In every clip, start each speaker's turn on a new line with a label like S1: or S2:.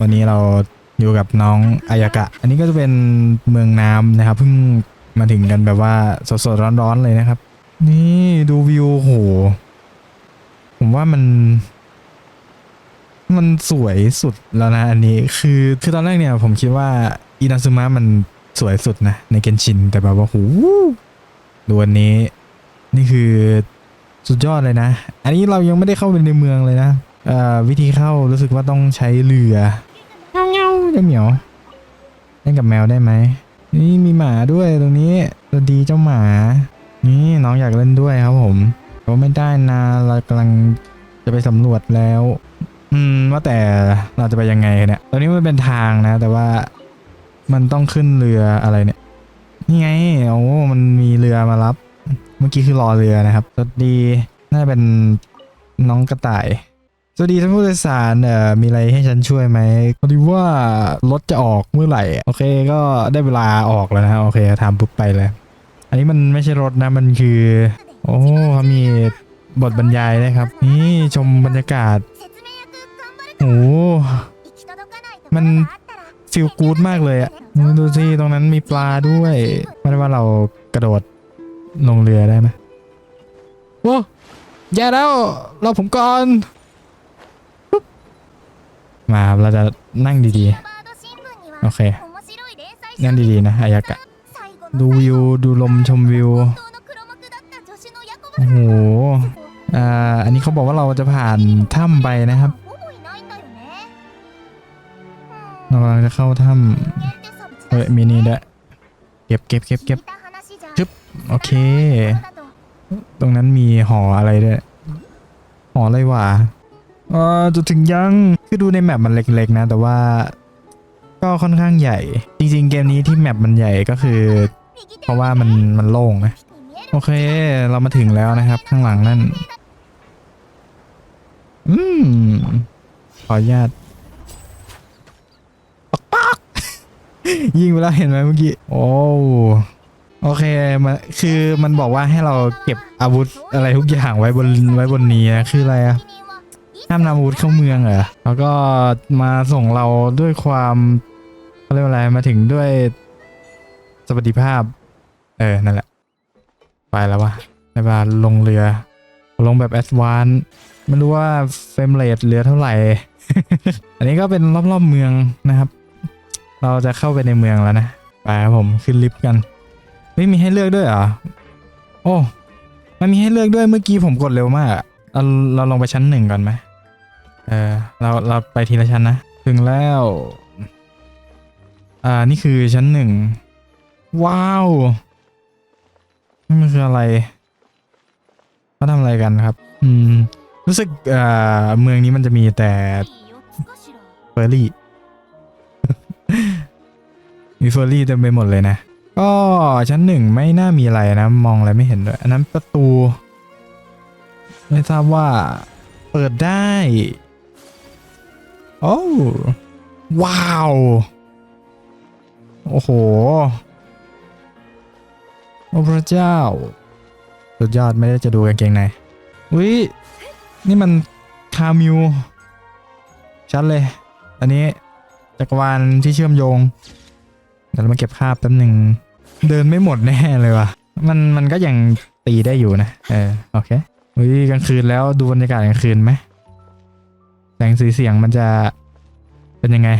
S1: วันนี้เราอยู่กับน้องอายากะ อันนี้ก็จะเป็นเมืองน้ำนะครับเพิ่งมาถึงกันแบบว่าสดๆร้อนๆเลยนะครับ นี่ดูวิวโห ผมว่ามัน มันสวยสุดแล้วนะ อันนี้คือคือตอนแรกเนี่ย ผมคิดว่าอินาซึมะมันสวยสุดนะ ในเกนชิน แต่แบบว่าโหดูอันนี้ นี่คือสุดยอดเลยนะ อันนี้เรายังไม่ได้เข้าไปในเมืองเลยนะวิธีเข้ารู้สึกว่าต้องใช้เรือ จ้าเหมียวเล่นกับแมวได้ไหมนี่มีหมาด้วยตรงนี้สวัสดีเจ้าหมา นี่น้องอยากเล่นด้วยครับผมก็ไม่ได้นะเรากำลังจะไปสำรวจแล้ว อืมว่าแต่เราจะไปยังไงเนี่ยตอนนี้มันเป็นทางนะ แต่ว่ามันต้องขึ้นเรืออะไรเนี่ย นี่ไงโอ้มันมีเรือมารับ เมื่อกี้คือรอเรือนะครับสวัสดีน่าจะเป็นน้องกระต่าย สวัสดีท่านผู้โดยสารเอ่อมีอะไรให้ฉันช่วยไหมพอดีว่ารถจะออกเมื่อไหร่โอเคก็ได้เวลาออกแล้วนะโอเคทำปุ๊บไปเลยอันนี้มันไม่ใช่รถนะมันคือ โอ้เขามีบทบรรยายด้วยครับ นี่ชมบรรยากาศโอ้มันฟิลกู๊ดมากเลยอะดูสิตรงนั้นมีปลาด้วยไม่ได้ว่าเรากระโดดลงเรือได้ไหมโอ้แย่แล้วเราผมก่อน มาเราจะนั่งดีๆ โอเค นั่งดีๆนะอายากะ ดูวิว ดูลมชมวิว โอ้โหอ่าอันนี้เขาบอกว่าเราจะผ่านถ้ำไปนะครับ เรากำลังจะเข้าถ้ำเฮ้ยมีนี่ด้วยเก็บเก็บเก็บเก็บจึ๊บโอเค ตรงนั้นมีหออะไรด้วยหออะไรวะเออจะถึงยัง คือดูในแมปมันเล็กๆนะ แต่ว่าก็ค่อนข้างใหญ่ จริง ๆ เกมนี้ที่แมปมันใหญ่ก็คือ เพราะว่ามันมันโล่งนะโอเค เรามาถึงแล้วนะครับ ข้างหลังนั่น อืม ขออนุญาตปักปักยิงไปแล้วเห็นไหมเมื่อกี้ โอ้โอเคมันคือมันบอกว่าให้เราเก็บอาวุธอะไรทุกอย่างไว้บนไว้บนนี้นะ คืออะไรอะ ห้ามนำอาวุธเข้าเมืองเหรอแล้วก็มาส่งเราด้วยความเขาเรียกว่าอะไรมาถึงด้วยสวัสดิภาพ เออ นั่นแหละ ไปแล้ววะในบาลลงเรือ ลงแบบแอดวานไม่รู้ว่าเฟรมเรทเหลือเท่าไหร่ อันนี้ก็เป็นรอบๆเมืองนะครับ เราจะเข้าไปในเมืองแล้วนะ ไปครับผมขึ้นลิฟต์กันไม่มีให้เลือกด้วยเหรอ โอ้ มันมีให้เลือกด้วยเมื่อกี้ผมกดเร็วมากเราเราลงไปชั้นหนึ่งก่อนไหม เออเราเราไปทีละชั้นนะ ถึงแล้ว อ่า นี่คือชั้นหนึ่ง ว้าวนี่มันคืออะไรเขาทำอะไรกันครับ อืม รู้สึกอ่าเมืองนี้มันจะมีแต่เฟอร์รี่ มีเฟอร์รี่เต็มไปหมดเลยนะ ก็ชั้นหนึ่งไม่น่ามีอะไรนะ มองอะไรไม่เห็นด้วย อันนั้นประตู ไม่ทราบว่าเปิดได้ โอ้ว้าว โอ้โห โอ้พระเจ้า สุดยอดไม่ได้จะดูกางเกงในอุ้ยนี่มันคามิว ชัดเลย อันนี้จักรวาลที่เชื่อมโยง เดี๋ยวเรามาเก็บภาพแป๊บหนึ่ง เดินไม่หมดแน่เลยว่ะ มันมันก็ยังตีได้อยู่นะ เออ โอเคอุ้ยกลางคืนแล้วดูบรรยากาศกลางคืนไหม แสงสีเสียงมันจะเป็นยังไง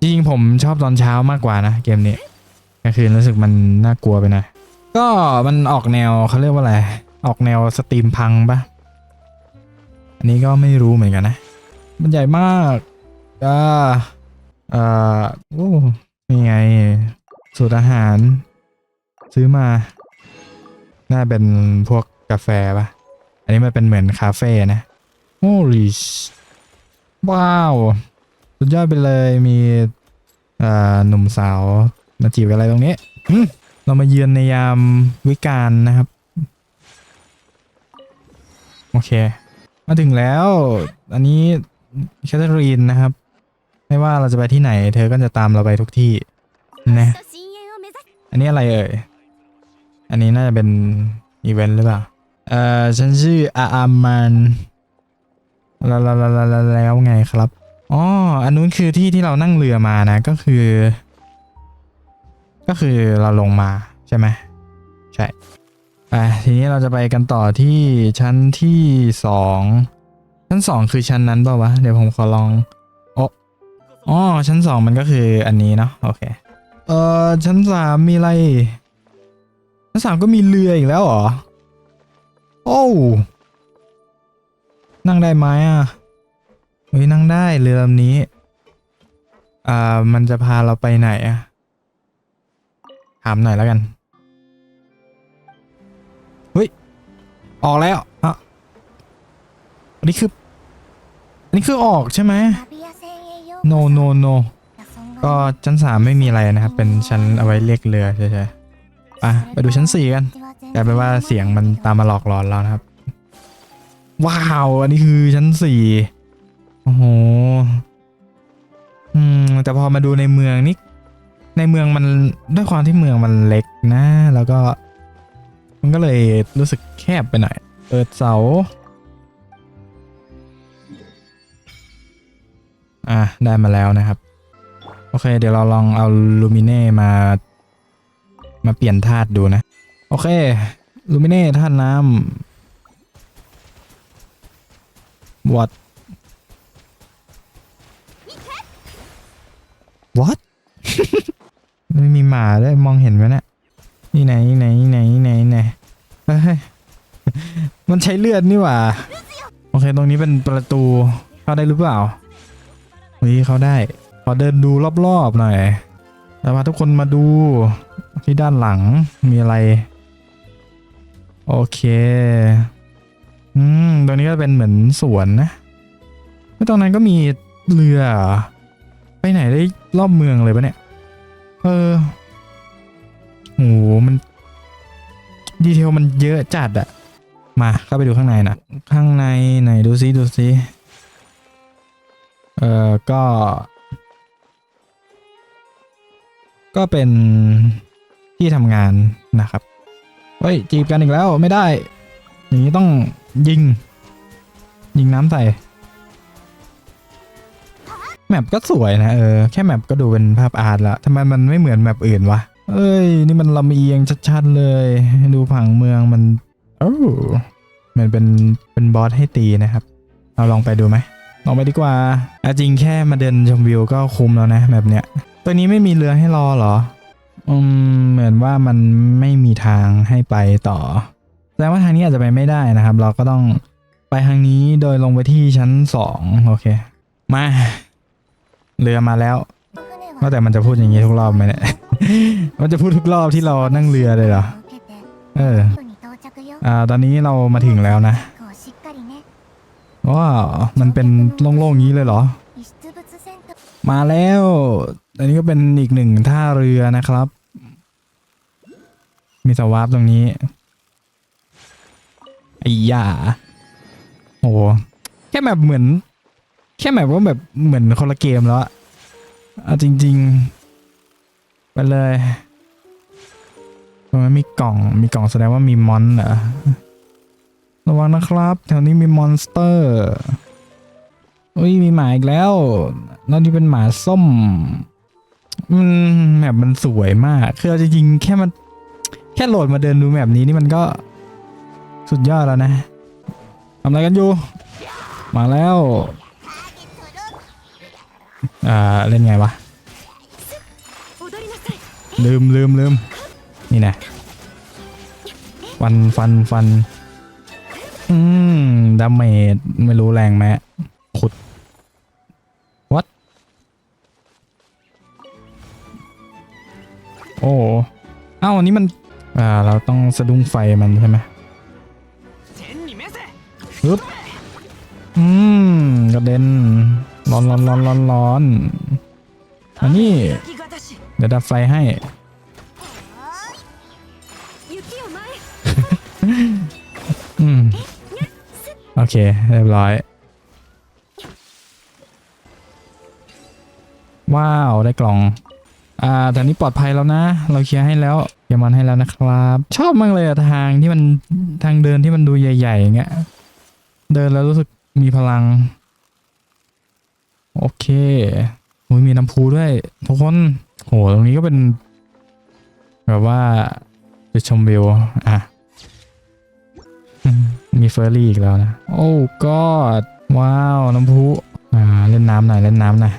S1: จริงผมชอบตอนเช้ามากกว่านะเกมนี้กลางคืนรู้สึกมันน่ากลัวไปนะ ก็มันออกแนวเขาเรียกว่าอะไร ออกแนวสตรีมพังปะอันนี้ก็ไม่รู้เหมือนกันนะ มันใหญ่มากก็เอ่อโอ้นี่ไง สูตรอาหาร ซื้อมา น่าเป็นพวกกาแฟปะอันนี้มันเป็นเหมือนคาเฟ่นะ โอ้ลิชว้าว สุดยอดไปเลยมีอ่อหนุ่มสาวมาจีบอะไรตรงนี้ เรามาเยือนในยามวิกาลนะครับ โอเค มาถึงแล้ว อันนี้แคทเธอรีนนะครับ ไม่ว่าเราจะไปที่ไหน เธอก็จะตามเราไปทุกที่นะอันนี้อะไรเอ่ย อันนี้น่าจะเป็นอีเวนต์หรือเปล่า เอ่อ ฉันชื่ออาอามัน แล้วแล้วแล้วแล้วไงครับอ๋ออันนู้นคือที่ที่เรานั่งเรือมานะก็คือ ก็คือเราลงมาใช่ไหมใช่ไปทีนี้เราจะไปกันต่อที่ชั้นที่สองชั้นสองคือชั้นนั้นเปล่าวะเดี๋ยวผมขอลองอ๋ออ๋อชั้นสองมันก็คืออันนี้เนาะโอเคเออชั้นสามมีอะไรชั้นสามก็มีเรืออีกแล้วเหรอโอ้ นั่งได้ไหมอะเฮ้ยนั่งได้เรือลำนี้ อ่า มันจะพาเราไปไหนอะ ถามหน่อยแล้วกัน เฮ้ย ออกแล้วอะอันนี้คืออันนี้คือออกใช่ไหม no no no ก็ชั้นสามไม่มีอะไรนะครับ เป็นชั้นเอาไว้เรียกเรือใช่ๆไปไปดูชั้นสี่กันกลายเป็นว่าเสียงมันตามมาหลอกหลอนเรานะครับ ว้าว อันนี้คือชั้นสี่โอ้โห อืม แต่พอมาดูในเมืองนี่ ในเมืองมันด้วยความที่เมืองมันเล็กนะ แล้วก็ มันก็เลยรู้สึกแคบไปหน่อย เปิดเสา อะ ได้มาแล้วนะครับ โอเค เดี๋ยวเราลองเอาลูมิเน่มา มาเปลี่ยนธาตุดูนะ โอเค ลูมิเน่ธาตุน้ำ what what ไม่มีหมาด้วยมองเห็นไหมเนี่ยนี่ไหนนี่ไหนนี่ไหนนี่ไหนนี่ไหนมันใช้เลือดนี่หว่า โอเค ตรงนี้เป็นประตูเข้าได้หรือเปล่าเฮ้ยเข้าได้ ขอเดินดูรอบๆหน่อยแล้วพาทุกคนมาดูที่ด้านหลังมีอะไร โอเค อืมตรงนี้ก็เป็นเหมือนสวนนะแล้วตรงนั้นก็มีเรือ ไปไหนได้รอบเมืองเลยปะเนี่ย เออโหมัน ดีเทลมันเยอะจัดอะมาเข้าไปดูข้างในนะข้างในไหนดูซิดูซิเออก็ ก็เป็นที่ทำงานนะครับ เฮ้ย จีบกันอีกแล้วไม่ได้ อย่างนี้ต้อง ยิง ยิงน้ำใส่ แมปก็สวยนะเออ แค่แมปก็ดูเป็นภาพอาร์ตละทำไมมันไม่เหมือนแมปอื่นวะ เอ้ย นี่มันลำเอียงชัดๆเลย ดูผังเมืองมันโอ้มันเป็นเป็นบอสให้ตีนะครับ เราลองไปดูไหมลองไปดีกว่าอะจริงแค่มาเดินชมวิวก็คุ้มแล้วนะแบบเนี้ย ตัวนี้ไม่มีเรือให้รอเหรอ อืม เหมือนว่ามันไม่มีทางให้ไปต่อ แสดงว่าทางนี้อาจจะไปไม่ได้นะครับ เราก็ต้องไปทางนี้โดยลงไปที่ชั้นสองโอเค มาเรือมาแล้วว่าแต่มันจะพูดอย่างนี้ทุกรอบไหมเนี่ย มันจะพูดทุกรอบที่เรานั่งเรือเลยเหรอ เออ อ่า ตอนนี้เรามาถึงแล้วนะ ว้าว มันเป็นโล่งๆอย่างนี้เลยเหรอ มาแล้ว อันนี้ก็เป็นอีกหนึ่งท่าเรือนะครับ มีสวาร์ปตรงนี้ ไอ้ยาโอ้โหแค่แบบเหมือน แค่แบบว่าแบบเหมือนคนละเกมแล้วอะจริง ๆ ไปเลยตรงนั้นมีกล่องมีกล่องแสดงว่ามีมอนเหรอระวังนะครับ แถวนี้มีมอนสเตอร์อุ้ยมีหมาอีกแล้วแล้วนี่เป็นหมาส้มมันแมปมันสวยมาก คือจริงๆแค่มัน แค่โหลดมาเดินดูแมปนี้นี่มันก็ สุดยอดแล้วนะทำอะไรกันอยู่ มาแล้ว อ่า เล่นไงวะ ลืมลืมลืมนี่นะฟันฟันฟัน อืม ดาเมจไม่รู้แรงไหมขุด what โอ้เอ้าอันนี้มัน อ่า เราต้องสะดุ้งไฟมันใช่ไหม ฮึบอืมกระเด็นร้อนร้อนร้อนร้อนร้อนอันนี้เดี๋ยวดับไฟให้ อืม โอเค เรียบร้อย ว้าว ได้กล่อง อ่าแต่นี้ปลอดภัยแล้วนะ เราเคลียร์ให้แล้ว เคลียมันให้แล้วนะครับ ชอบมากเลยอะทางที่มันทางเดินที่มันดูใหญ่ๆอย่างเงี้ย เดินแล้วรู้สึกมีพลัง โอเคโอ้ยมีน้ำพุด้วย ทุกคนโหตรงนี้ก็เป็น แบบว่าจุดชมวิวอะ มีเฟอร์รี่อีกแล้วนะ โอ้กอดว้าว น้ำพุอ่า เล่นน้ำหน่อย เล่นน้ำหน่อย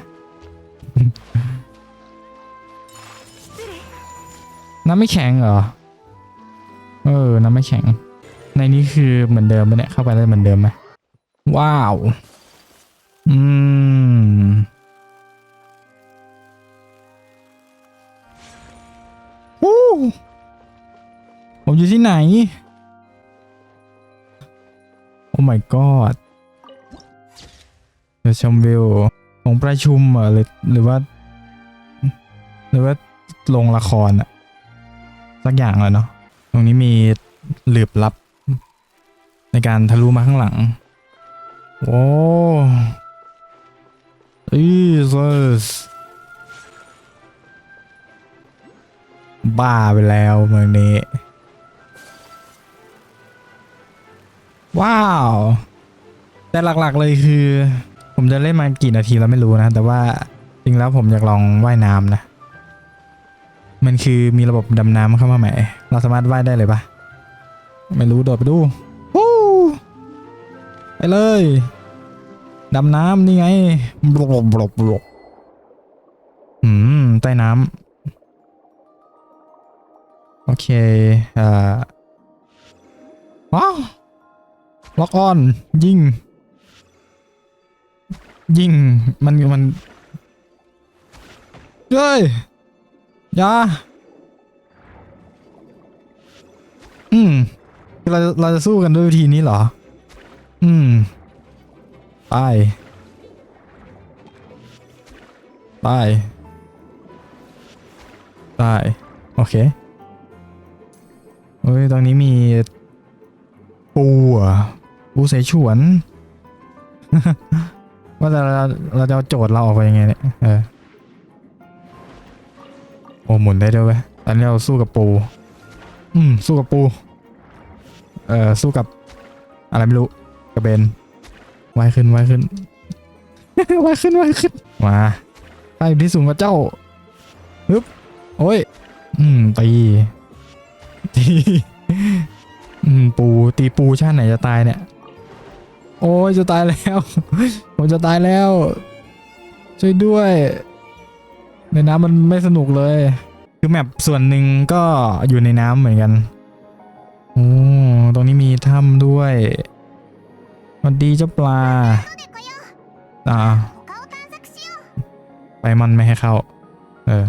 S1: น้ำไม่แข็งเหรอ เออ น้ำไม่แข็ง ในนี้คือเหมือนเดิมไหมเนี่ย เข้าไปได้เหมือนเดิมไหมว้าว อืม วู้ผมอยู่ที่ไหน โอ้ my god เดี๋ยวชมวิวของประชุมเหรอหรือหรือว่า หรือว่าลงละครอะ สักอย่างเลยเนาะตรงนี้มีหลืบลับ ในการทะลุมาข้างหลังโอ้อีซัสบ้าไปแล้วเมืองนี้ ว้าว แต่หลักๆเลยคือ ผมจะเล่นมากี่นาทีแล้วไม่รู้นะ แต่ว่าจริงแล้วผมอยากลองว่ายน้ำนะ มันคือมีระบบดำน้ำเข้ามาใหม่เราสามารถว่ายได้เลยปะไม่รู้โดดไปดูวู้ไปเลยดำน้ำนี่ไงบลบบลบบลบอืมใต้น้ำโอเคอ่าว้าวล็อกออน ยิง ยิง มัน มันเฮ้ย ยาอืมเราเราจะสู้กันด้วยวิธีนี้เหรอ อืมไปไปไปโอเคเฮ้ยตรงนี้มี ปูอะปูใส่ฉวน ว่าแต่เราเราจะเอาโจทย์เราออกไปยังไงเนี่ย เออ อ้หมุนได้ด้วยเว้ยตอนนี้เราสู้กับปู อืม สู้กับปู เอ่อ สู้กับ อะไรไม่รู้ กระเบนไวขึ้นไวขึ้นไวขึ้นไวขึ้น มาใต้อยู่ที่สูงกว่าเจ้าฮึบโอ้ย อืม ตี ตี อืม ปู ตีปูชาติไหนจะตายเนี่ย โอ้ย จะตายแล้ว ผมจะตายแล้ว ช่วยด้วย ในน้ำมันไม่สนุกเลย คือแมปส่วนหนึ่งก็อยู่ในน้ำเหมือนกันโอ้ตรงนี้มีถ้ำด้วยสวัสดีเจ้าปลาอ่าไปมันไม่ให้เข้า เออ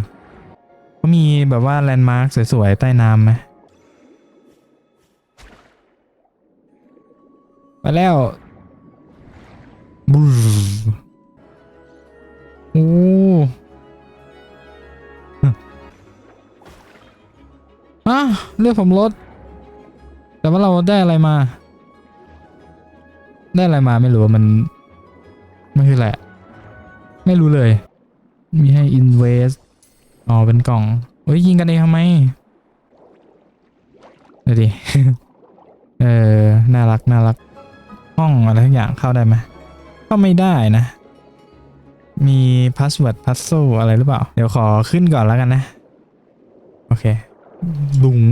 S1: ก็มีแบบว่าแลนด์มาร์คสวยๆ ใต้น้ำไหมไปแล้วบูโอ้ อะเลือดผมลด แต่ว่าเราได้อะไรมา ได้อะไรมาไม่รู้ว่ามันมันคืออะไรอะไม่รู้เลย มีให้ invest อ๋อเป็นกล่องเฮ้ยยิงกันเองทำไมดูดิเออน่ารักน่ารัก ห้องอะไรทุกอย่างเข้าได้ไหมก็ไม่ได้นะ มีพาสเวิร์ดพัซโซอะไรหรือเปล่า เดี๋ยวขอขึ้นก่อนแล้วกันนะ โอเค หลุง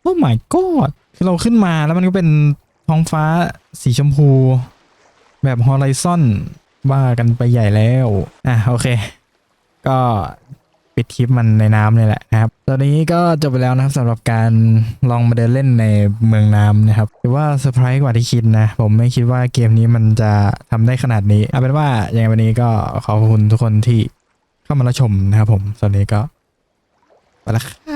S1: โอ้ my god คือเราขึ้นมาแล้วมันก็เป็นท้องฟ้าสีชมพู แบบฮอริซอนว่ากันไปใหญ่แล้ว อะ โอเค ก็ปิดคลิปมันในน้ำเลยแหละนะครับ ตอนนี้ก็จบไปแล้วนะครับสำหรับการลองมาเดินเล่นในเมืองน้ำนะครับถือว่าเซอร์ไพรส์กว่าที่คิดนะ ผมไม่คิดว่าเกมนี้มันจะทำได้ขนาดนี้เอาเป็นว่าอย่างไรวันนี้ก็ขอบคุณทุกคนที่เข้ามารับชมนะครับผมตอนนี้ก็ ไปละครับ